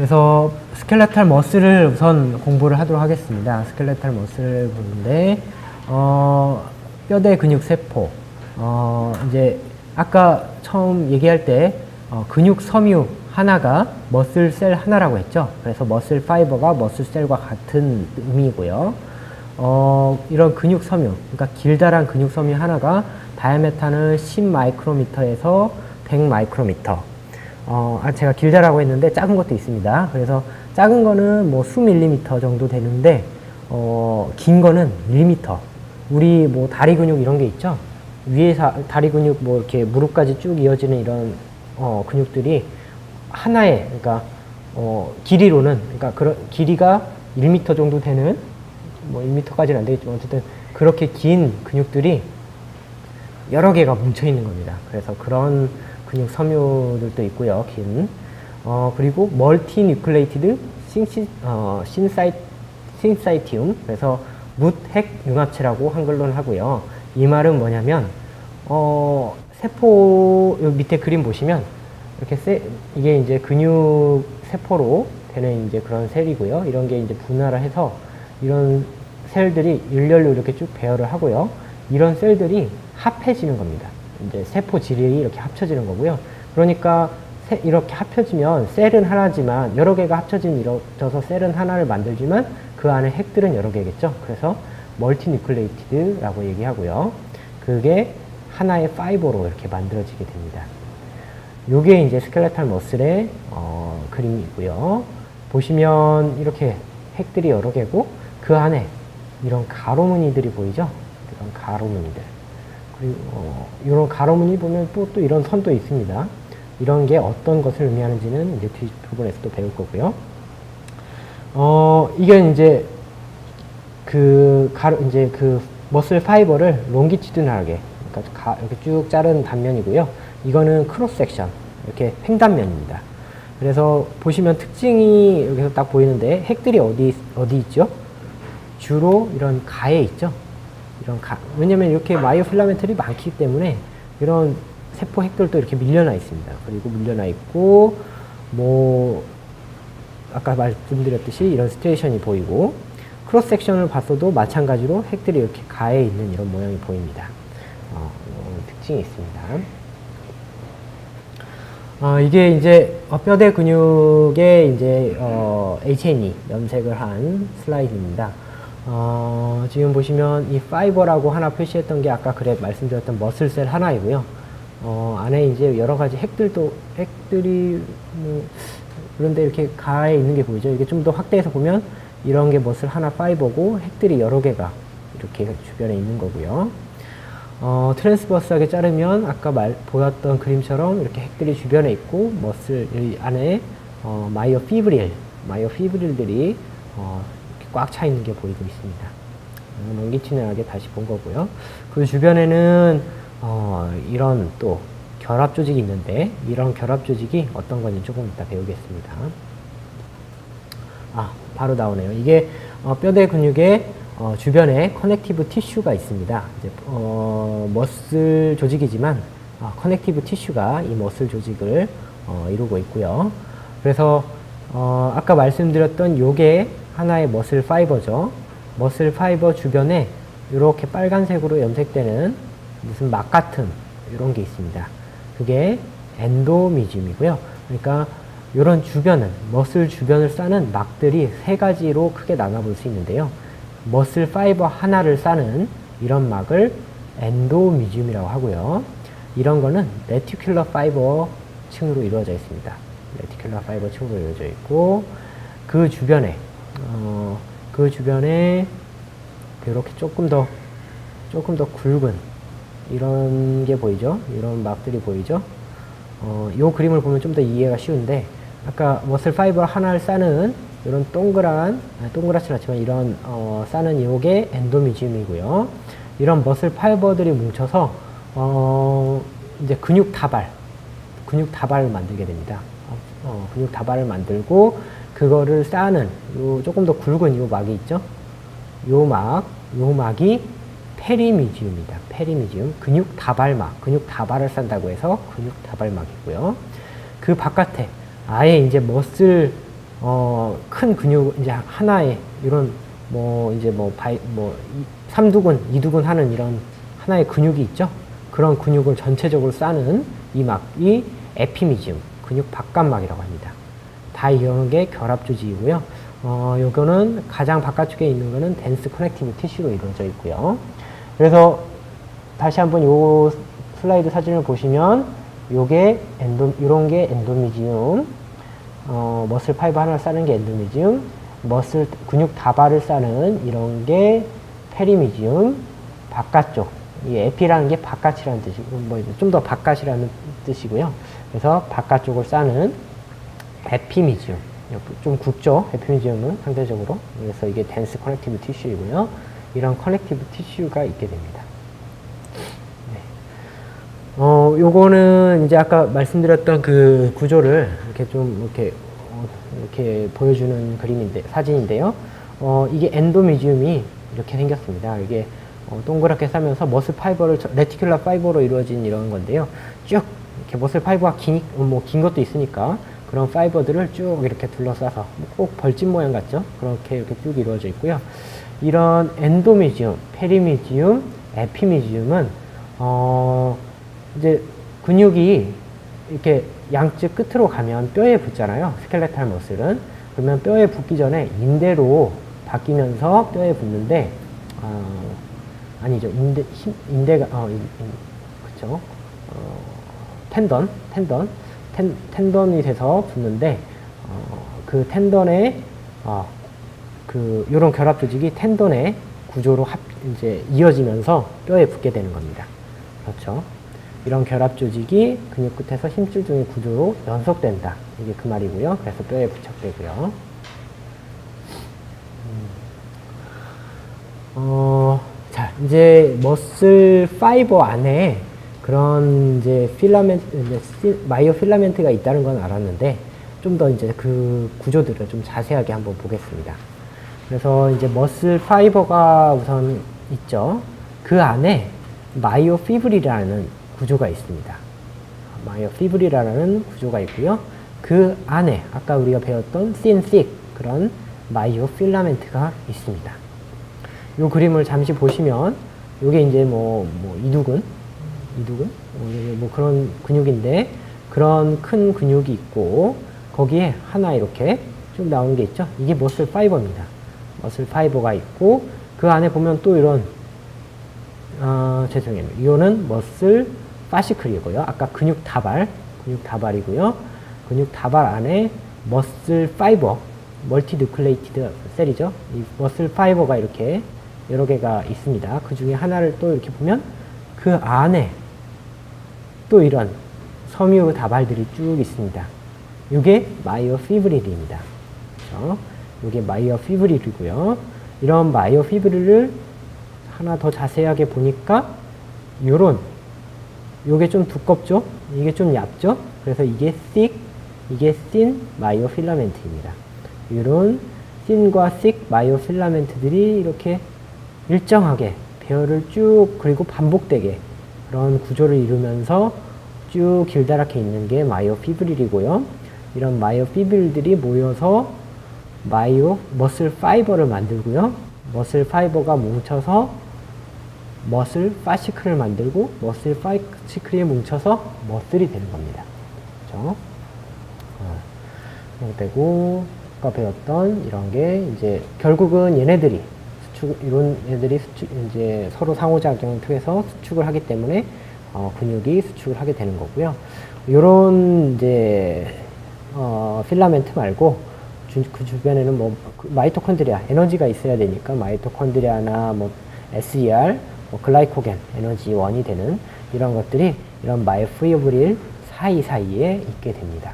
그래서 스켈레탈 머슬을 우선 공부를 하도록 하겠습니다. 스켈레탈 머슬을 보는데 어, 뼈대 근육 세포 어, 이제 아까 처음 얘기할 때 어, 근육 섬유 하나가 머슬 셀 하나라고 했죠. 그래서 머슬 파이버가 머슬 셀과 같은 의미고요. 어, 이런 근육 섬유, 그러니까 길다란 근육 섬유 하나가 다이아메타는 10 마이크로미터에서 100 마이크로미터. 어, 아, 제가 길다라고 했는데 작은 것도 있습니다. 그래서 작은 거는 뭐 수 밀리미터 정도 되는데, 어, 긴 거는 밀리미터. 우리 뭐 다리 근육 이런 게 있죠? 위에서 다리 근육 뭐 이렇게 무릎까지 쭉 이어지는 이런 어, 근육들이 하나에, 그러니까 어, 길이로는, 그러니까 그런 길이가 1미터 정도 되는 뭐 1m까지는 안 되겠지만 어쨌든 그렇게 긴 근육들이 여러 개가 뭉쳐 있는 겁니다. 그래서 그런 근육 섬유들도 있고요. 긴. 어, 그리고 멀티 뉴클레이티드 신시, 어, 신사이, 신사이티움. 그래서 묻핵 융합체라고 한글로는 하고요. 이 말은 뭐냐면, 어, 세포, 여기 밑에 그림 보시면, 이렇게 세, 이게 이제 근육 세포로 되는 이제 그런 셀이고요. 이런 게 이제 분할을 해서 이런 셀들이 일렬로 이렇게 쭉 배열을 하고요. 이런 셀들이 합해지는 겁니다. 이제 세포 질이 이렇게 합쳐지는 거고요. 그러니까 세- 이렇게 합쳐지면 셀은 하나지만 여러 개가 이루어져서 셀은 하나를 만들지만 그 안에 핵들은 여러 개겠죠. 그래서 멀티뉴클레이티드라고 얘기하고요. 그게 하나의 파이버로 이렇게 만들어지게 됩니다. 요게 이제 스켈레탈 머슬의 어, 그림이고요. 보시면 이렇게 핵들이 여러 개고 그 안에 이런 가로무늬들이 보이죠? 이런 가로무늬들. 그리고 어, 이런 가로무늬 보면 또, 또 이런 선도 있습니다. 이런 게 어떤 것을 의미하는지는 이제 뒤 부분에서 또 배울 거고요. 어, 이게 이제 그 가로 이제 그 머슬 파이버를 롱기튜드널하게 그러니까 가, 이렇게 쭉 자른 단면이고요. 이거는 크로스 섹션 이렇게 횡단면입니다. 그래서 보시면 특징이 여기서 딱 보이는데 핵들이 어디 어디 있죠? 주로 이런 가에 있죠. 이런 가 왜냐면 이렇게 마이오 필라멘트들이 많기 때문에 이런 세포 핵들도 이렇게 밀려나 있습니다. 그리고 밀려나 있고 뭐 아까 말씀드렸듯이 이런 스테이션이 보이고 크로스 섹션을 봤어도 마찬가지로 핵들이 이렇게 가에 있는 이런 모양이 보입니다. 어, 특징이 있습니다. 어, 이게 이제 어, 뼈대 근육에 이제 어, H&E 염색을 한 슬라이드입니다. 어, 지금 보시면 이 파이버라고 하나 표시했던 게 아까 그래 말씀드렸던 머슬셀 하나이고요. 어, 안에 이제 여러 가지 핵들도 핵들이 뭐 그런데 이렇게 가에 있는 게 보이죠. 이게 좀 더 확대해서 보면 이런 게 머슬 하나 파이버고 핵들이 여러 개가 이렇게 주변에 있는 거고요. 어, 트랜스버스하게 자르면 아까 말, 보였던 그림처럼 이렇게 핵들이 주변에 있고 머슬 이 안에 어, 마이오 피브릴, 마이오 피브릴들이 어, 꽉 차 있는 게 보이고 있습니다. 어, 롱기튜널하게 다시 본 거고요. 그 주변에는 어, 이런 또 결합 조직이 있는데 이런 결합 조직이 어떤 건지 조금 이따 배우겠습니다. 아, 바로 나오네요. 이게 어, 뼈대 근육의 어, 주변에 커넥티브 티슈가 있습니다. 이제, 어, 머슬 조직이지만 어, 커넥티브 티슈가 이 머슬 조직을 어, 이루고 있고요. 그래서 어, 아까 말씀드렸던 요게 하나의 머슬 파이버죠. 머슬 파이버 주변에 이렇게 빨간색으로 염색되는 무슨 막 같은 이런 게 있습니다. 그게 엔도미지움이고요. 그러니까 이런 주변은 머슬 주변을 싸는 막들이 세 가지로 크게 나눠볼 수 있는데요. 머슬 파이버 하나를 싸는 이런 막을 엔도미지움이라고 하고요. 이런 거는 레티큘러 파이버 층으로 이루어져 있습니다. 레티큘러 파이버 층으로 이루어져 있고 그 주변에 어, 그 주변에 이렇게 조금 더 조금 더 굵은 이런 게 보이죠? 이런 막들이 보이죠? 어, 요 그림을 보면 좀 더 이해가 쉬운데 아까 머슬 파이버 하나를 싸는 이런 동그란 아, 동그랗진 않지만 이런 어, 싸는 요게 엔도미지움이고요. 이런 머슬 파이버들이 뭉쳐서 어, 이제 근육 다발 근육 다발을 만들게 됩니다. 어, 어, 근육 다발을 만들고 그거를 싸는 요 조금 더 굵은 요 막이 있죠. 요 막, 요 막이 페리미지움입니다. 페리미지움. 근육 다발막. 근육 다발을 싼다고 해서 근육 다발막이고요. 그 바깥에 아예 이제 머슬 어, 큰 근육 이제 하나의 이런 뭐 이제 뭐 바이 뭐 이- 삼두근, 이두근 하는 이런 하나의 근육이 있죠. 그런 근육을 전체적으로 싸는 이 막이 에피미지움, 근육 바깥막이라고 합니다. 다 이런 게 결합 조직이고요. 어, 요거는 가장 바깥쪽에 있는 거는 덴스 커넥티브 티슈로 이루어져 있고요. 그래서 다시 한번 요 슬라이드 사진을 보시면 요게 엔도 요런 게 엔도미지움 어, 머슬 파이버 하나를 싸는 게 엔도미지움 머슬 근육 다발을 싸는 이런 게 페리미지움 바깥쪽 이 에피라는 게 바깥이라는 뜻이고 뭐 좀 더 바깥이라는 뜻이고요. 그래서 바깥쪽을 싸는 에피미지움 좀 굵죠 에피미지움은 상대적으로 그래서 이게 덴스 커넥티브 티슈이고요. 이런 커넥티브 티슈가 있게 됩니다. 어, 요거는 이제 아까 말씀드렸던 그 구조를 이렇게 좀 이렇게 어, 이렇게 보여주는 그림인데 사진인데요. 어, 이게 엔도미지움이 이렇게 생겼습니다. 이게 어, 동그랗게 싸면서 머슬 파이버를 저- 레티큘러 파이버로 이루어진 이런 건데요. 쭉 이렇게 머슬 파이버가 긴, 어, 뭐긴 것도 있으니까 그런 파이버들을 쭉 이렇게 둘러싸서 꼭 벌집 모양 같죠? 그렇게 이렇게 쭉 이루어져 있고요. 이런 엔도미지움, 페리미지움, 에피미지움은 어, 이제 근육이 이렇게 양측 끝으로 가면 뼈에 붙잖아요. 스켈레탈 머슬은. 그러면 뼈에 붙기 전에 인대로 바뀌면서 뼈에 붙는데, 어, 아니죠. 인대, 힘, 인대가, 어, 인, 인, 그쵸. 어, 텐던, 텐던, 텐, 텐던이 돼서 붙는데, 어, 그 텐던에, 어, 그, 요런 결합 조직이 텐던의 구조로 합, 이제 이어지면서 뼈에 붙게 되는 겁니다. 그렇죠. 이런 결합 조직이 근육 끝에서 힘줄 중의 구조로 연속된다. 이게 그 말이고요. 그래서 뼈에 부착되고요. 음. 어, 자, 이제 머슬 파이버 안에 그런 이제 필라멘트, 마이오 필라멘트가 있다는 건 알았는데 좀 더 이제 그 구조들을 좀 자세하게 한번 보겠습니다. 그래서 이제 머슬 파이버가 우선 있죠. 그 안에 마이오 피브리라는 구조가 있습니다. 마이오 피브리라는 구조가 있고요. 그 안에 아까 우리가 배웠던 신식 그런 마이오 필라멘트가 있습니다. 이 그림을 잠시 보시면 이게 이제 뭐, 뭐 이두근, 이두근, 어, 뭐 그런 근육인데 그런 큰 근육이 있고 거기에 하나 이렇게 쭉 나오는 게 있죠. 이게 머슬 파이버입니다. 머슬 파이버가 있고 그 안에 보면 또 이런 어, 죄송해요. 이거는 머슬 파시클이고요. 아까 근육 다발, 근육 다발이고요. 근육 다발 안에 머슬 파이버, 멀티 누클레이티드 셀이죠. 이 머슬 파이버가 이렇게 여러 개가 있습니다. 그 중에 하나를 또 이렇게 보면 그 안에 또 이런 섬유 다발들이 쭉 있습니다. 이게 마이오피브릴입니다. 그렇죠? 이게 마이오피브릴이고요. 이런 마이오피브릴을 하나 더 자세하게 보니까 요런 요게 좀 두껍죠? 이게 좀 얇죠? 그래서 이게 thick, 이게 thin 마이오필라멘트입니다. 이런 thin과 thick 마이오필라멘트들이 이렇게 일정하게 배열을 쭉 그리고 반복되게 그런 구조를 이루면서 쭉 길다랗게 있는 게 마이오피브릴이고요. 이런 마이오피브릴들이 모여서 마이오 머슬 파이버를 만들고요. 머슬 파이버가 뭉쳐서 머슬 파시클을 만들고 머슬 파시클이 뭉쳐서 머슬이 되는 겁니다. 그렇죠? 어, 되고 아까 배웠던 이런 게 이제 결국은 얘네들이 수축 이런 애들이 수축 이제 서로 상호작용을 통해서 수축을 하기 때문에 어, 근육이 수축을 하게 되는 거고요. 요런 이제 어, 필라멘트 말고 주, 그 주변에는 뭐그 마이토콘드리아 에너지가 있어야 되니까 마이토콘드리아나 뭐 SER, 뭐 글라이코겐 에너지원이 되는 이런 것들이 이런 마이오피브릴 사이 사이에 있게 됩니다.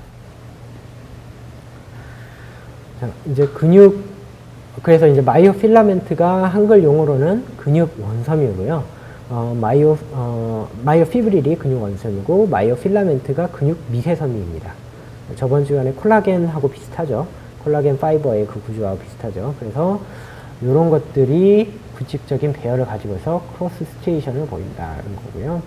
자, 이제 근육 그래서 이제 마이오필라멘트가 한글 용어로는 근육 원섬이고요. 어, 마이오 어, 마이오피브릴이 근육 원섬이고 마이오필라멘트가 근육 미세섬유입니다. 저번 주간에 콜라겐하고 비슷하죠. 콜라겐 파이버의 그 구조와 비슷하죠. 그래서 이런 것들이 규칙적인 배열을 가지고 있어 크로스 스테이션을 보인다는 거고요.